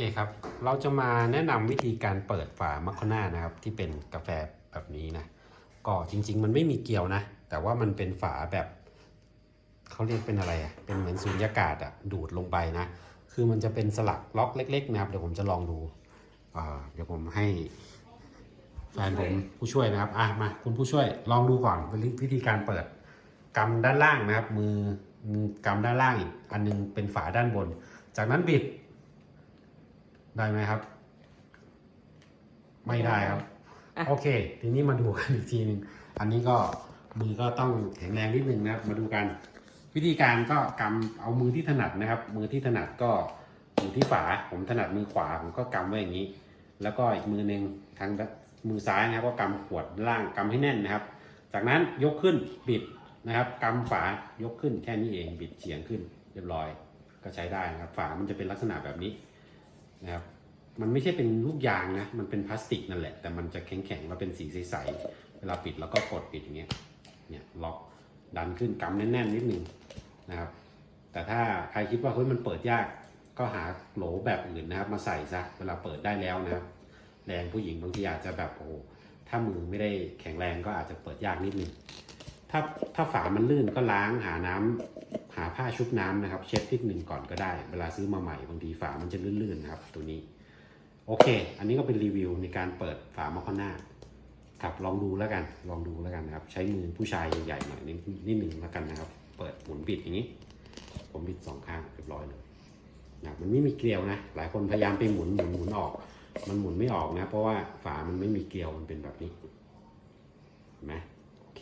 เคครับ เราจะมาแนะนำวิธีการเปิดฝามัคคาน่านะครับ ที่เป็นกาแฟแบบนี้นะ ก็จริง ๆ มันไม่มีเกลียวนะ แต่ว่ามันเป็นฝาแบบเขาเรียกเป็นอะไรอะ เป็นเหมือนสูญญากาศอะ ดูดลงไปนะ คือมันจะเป็นสลักล็อกเล็ก ๆ นะครับ เดี๋ยวผมจะลองดู เดี๋ยวผมให้แฟนผมผู้ช่วยนะครับ อะมาคุณผู้ช่วยลองดูก่อนวิธีการเปิดกำด้านล่างนะครับ มือกำด้านล่างอีกอันหนึงเป็นฝาด้านบน จากนั้นบิด ได้ไหมครับ ไม่ได้ครับอะโอเค ทีนี้มาดูกันอีกทีหนึ่งอันนี้ก็มือก็ต้องแข็งแรงนิดนึงนะครับ มาดูกัน วิธีการก็กำเอามือที่ถนัดนะครับ มือที่ถนัดก็อยู่ที่ฝาผมถนัดมือขวาผมก็กำไว้อย่างนี้ แล้วก็อีกมือหนึ่งทางด้านมือซ้ายนะครับ ก็กำขวดล่างกำให้แน่นนะครับ จากนั้นยกขึ้นบิดนะครับกำฝายกขึ้นแค่นี้เองบิดเฉียงขึ้นเรียบร้อย ก็ใช้ได้นะครับ ฝามันจะเป็นลักษณะแบบนี้ นะครับมันไม่ใช่เป็นลูกยางนะ มันเป็นพลาสติกนั่นแหละ แต่มันจะแข็งๆแล้วเป็นสีใสๆ เวลาปิดแล้วก็กดปิดอย่างเงี้ย เนี่ยล็อกดันขึ้นกำแน่นๆนิดนึงนะครับ แต่ถ้าใครคิดว่าเฮ้ยมันเปิดยาก ก็หาโหลแบบอื่นนะครับ มาใส่ซะ เวลาเปิดได้แล้วนะครับ แรงผู้หญิงบางทีอาจจะแบบโอ้ถ้ามือไม่ได้แข็งแรงก็อาจจะเปิดยากนิดนึง ถ้าถ้าฝามันลื่นก็ล้างหาน้ำหาผ้าชุบน้ำนะครับ เช็ดนิดหนึ่งก่อนก็ได้ เวลาซื้อมาใหม่บางทีฝามันจะลื่นๆนะครับตัวนี้โอเค อันนี้ก็เป็นรีวิวในการเปิดฝามอคคาน่าครับลองดูแล้วกันลองดูแล้วกันนะครับ ใช้มือผู้ชายใหญ่ๆหน่อยนิดนิดหนึ่งแล้วกันนะครับ เปิดหมุนบิดอย่างนี้ ผมบิดสองข้างเรียบร้อยเลยนะมันไม่มีเกลียวนะ หลายคนพยายามไปหมุนหมุนหมุนออก มันหมุนไม่ออกนะ เพราะว่าฝามันไม่มีเกลียวมันเป็นแบบนี้เห็นไหมโอเค